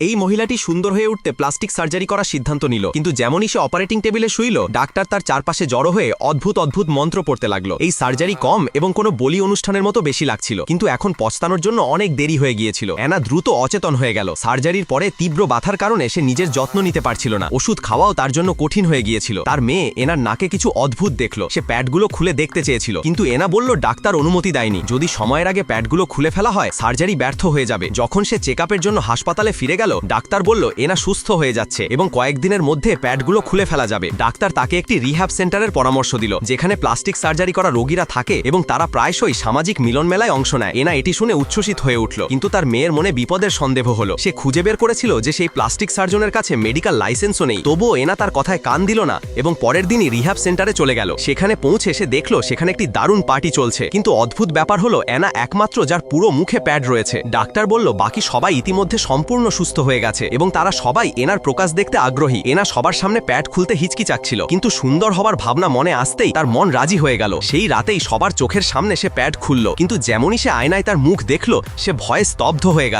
এই মহিলাটি সুন্দর হয়ে উঠতে প্লাস্টিক সার্জারি করার সিদ্ধান্ত নিল। কিন্তু যেমনই সে অপারেটিং টেবিলে শুইল, ডাক্তার তার চারপাশে জড়ো হয়ে অদ্ভুত অদ্ভুত মন্ত্র পড়তে লাগল। এই সার্জারি কম এবং কোনো বলি অনুষ্ঠানের মতো বেশি লাগছিল। কিন্তু এখন পস্তানোর জন্য অনেক দেরি হয়ে গিয়েছিল। অ্যানা দ্রুত অচেতন হয়ে গেল। সার্জারির পরে তীব্র বাধার কারণে সে নিজের যত্ন নিতে পারছিল না। ওষুধ খাওয়াও তার জন্য কঠিন হয়ে গিয়েছিল। তার মেয়ে এনার নাকে কিছু অদ্ভুত দেখল। সে প্যাডগুলো খুলে দেখতে চেয়েছিল। কিন্তু এনা বলল, ডাক্তার অনুমতি দেয়নি। যদি সময়ের আগে প্যাডগুলো খুলে ফেলা হয়, সার্জারি ব্যর্থ হয়ে যাবে। যখন সে চেক জন্য হাসপাতালে ফিরে গেল ডাক্তার বলল, এনা সুস্থ হয়ে যাচ্ছে এবং কয়েকদিনের মধ্যে প্যাডগুলো খুলে ফেলা যাবে। ডাক্তার তাকে একটি রিহ্যাব সেন্টারের পরামর্শ দিল, যেখানে প্লাস্টিক সার্জারি করা রোগীরা থাকে এবং তারা প্রায়শই সামাজিক মিলন মেলায় অংশ নেয়। এনা এটি শুনে উচ্ছ্বসিত হয়ে উঠল, কিন্তু তার মেয়ের মনে বিপদের সন্দেহ হলো। সে খুঁজে বের করেছিল যে সেই প্লাস্টিক সার্জনের কাছে মেডিকেল লাইসেন্সও নেই। তবুও এনা তার কথায় কান দিল না এবং পরের দিনই রিহ্যাব সেন্টারে চলে গেল। সেখানে পৌঁছে সে দেখল, সেখানে একটি দারুণ পার্টি চলছে। কিন্তু অদ্ভুত ব্যাপার হলো, এনা একমাত্র যার পুরো মুখে প্যাড রয়েছে। ডাক্তার বলল, বাকি সবাই ইতিমধ্যে সম্পূর্ণ সুস্থ হয়ে গেছে এবং তারা সবাই এনার প্রকাশ দেখতে আগ্রহী। এনা সবার সামনে প্যাট খুলতে হিচকি হিচকিচাচ্ছিল কিন্তু সুন্দর হবার ভাবনা মনে আসতেই তার মন রাজি হয়ে গেল। সেই রাতেই সবার চোখের সামনে সে প্যাড খুলল। কিন্তু যেমনই সে আয়নায় তার মুখ দেখল, সে ভয়ে স্তব্ধ হয়ে গেল।